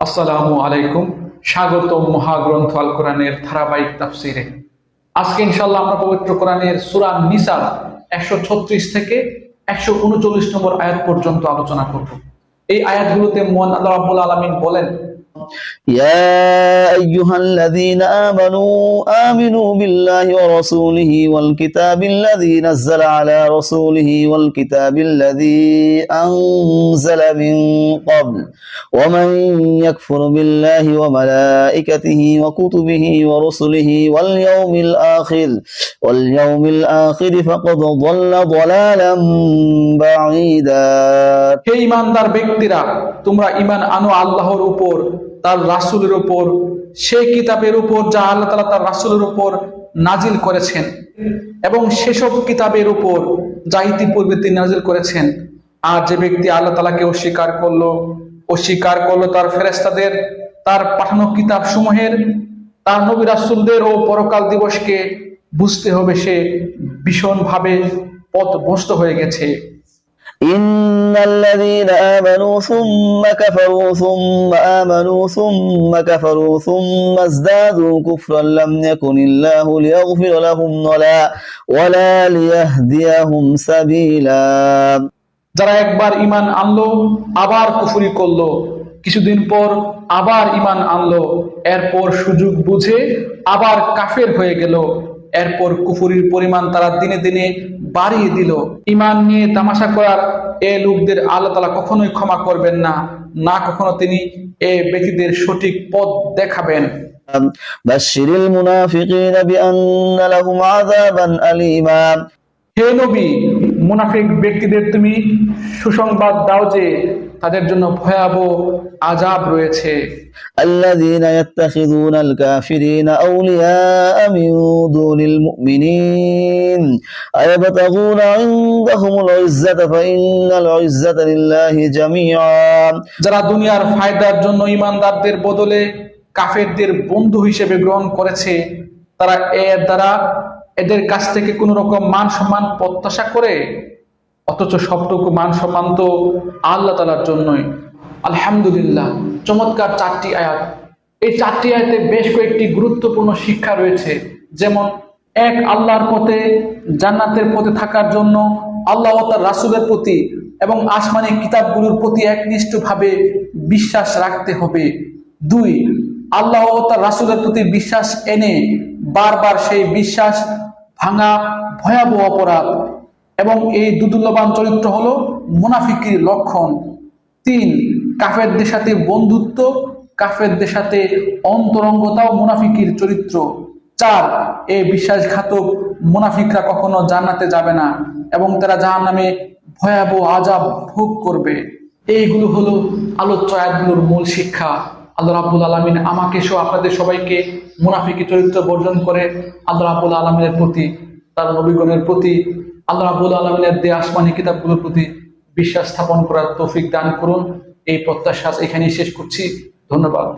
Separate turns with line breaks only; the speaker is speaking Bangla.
আসসালামু আলাইকুম। স্বাগত মহাগ্রন্থ আল কোরআনের ধারাবাহিক তাফসিরে। আজকে ইনশাল্লাহ আমরা পবিত্র কোরআনের সুরান নিসার একশো ছত্রিশ থেকে একশো উনচল্লিশ নম্বর আয়াত পর্যন্ত আলোচনা করব। এই আয়াতগুলোতে মোহান আল্লাহ রাব্বুল আলমিন বলেন
يا أيها الذين آمنوا آمنوا بالله ورسوله والكتاب الذي نزل على رسوله والكتاب الذي أنزل من قبل ومن يكفر بالله وملائكته وكتبه ورسله واليوم الآخر واليوم الآخر فقد ضل ضلالا بعيدا
হে ইমানদার ব্যক্তিরা তোমরা ইমান আনো আল্লাহর উপর তার রাসূলের উপর, সেই কিতাবের উপর যা আল্লাহ তালা তার রাসুলের উপর নাজিল করেছেন এবং সেসব কিতাবের উপর যা ইতিপূর্বে তিনি নাজিল করেছেন, আর যে ব্যক্তি আল্লাহ তাআলাকে অস্বীকার করল অস্বীকার করল তার ফেরেস্তাদের তার পাঠানো কিতাব সমূহের তার নবী রাসূলদের ও পরকাল দিবসকে, বুঝতে হবে সে ভীষণভাবে পথভ্রষ্ট হয়ে গেছে।
إن الذين آمنوا ثم كفروا ثم آمنوا ثم كفروا ثم ازدادوا كفرا لم يكن الله ليغفر لهم ولا ولا ليهديهم سبيلا
যারা একবার ইমান আনলো আবার কুফরি করলো কিছুদিন পর আবার ইমান আনলো এরপর সুযোগ বুঝে আবার কাফের হয়ে গেল এরপর কুফুরির পরিমাণ তারা দিনে দিনে বাড়িয়ে দিল। ইমান নিয়ে তামাশা করার এ লোকদের আল্লাহ তালা কখনোই ক্ষমা করবেন না না কখনো তিনি এ ব্যক্তিদের সঠিক পথ দেখাবেন।
বাশিরিল মুনাফিকিন বিআন্না লাহুম আযাবান আলিমা।
হে নবী মুনাফিক ব্যক্তিদের তুমি সুসংবাদ দাও যে তাদের জন্য ভয়াবহ আজাব রয়েছে
الذين يتخذون الكافرين أولياء من دون المؤمنين أيبتغون عندهم العزة فإن العزة لله جميعا
যারা দুনিয়ার ফায়দার জন্য ইমানদারদের বদলে কাফেরদের বন্ধু হিসেবে গ্রহণ করেছে তারা এর দ্বারা এদের কাছ থেকে কোন রকম মান সম্মান প্রত্যাশা করে অথচ সবটুকু মান সম্মান তো আল্লাহ তালার জন্যই। আলহামদুলিল্লাহ, চমৎকার চারটি আয়াত। এই চারটি আয়াতে বেশ কয়েকটি গুরুত্বপূর্ণ শিক্ষা রয়েছে। যেমন, এক, আল্লাহর পথে, জান্নাতের পথে থাকার জন্য আল্লাহ তার রাসুলের প্রতি এবং আসমানি কিতাবগুলোর প্রতি একনিষ্ঠভাবে বিশ্বাস রাখতে হবে। দুই, আল্লাহ তার রাসুলের প্রতি বিশ্বাস এনে বারবার সেই বিশ্বাস ভাঙা ভয়াবহ অপরাধ। এবং এই দুদুল্যবান চরিত্র হলো মুনাফিকির লক্ষণ। তিন, কাফেরদের সাথে বন্ধুত্ব, কাফেরদের সাথে অন্তরঙ্গতাও মুনাফিকির চরিত্র। চার এই বিশ্বাসঘাতক মুনাফিকরা কখনো জান্নাতে যাবে না এবং তারা জাহান নামে ভয়াবহ আজাব ভোগ করবে। এইগুলো হলো আলোচ্য আয়াতগুলোর মূল শিক্ষা। আল্লাহ রাবুল আলমিন আমাকে সহ আপনাদের সবাইকে মুনাফিকি চরিত্র বর্জন করে আল্লাহ রাবুল আলমিনের প্রতি, তার নবীগণের প্রতি আল্লাহ রাবুল আলমিনের দে আসমানি কিতাবগুলোর প্রতি বিশ্বাস স্থাপন করার তৌফিক দান করুন। এই প্রত্যাশা এখানেই শেষ করছি। ধন্যবাদ।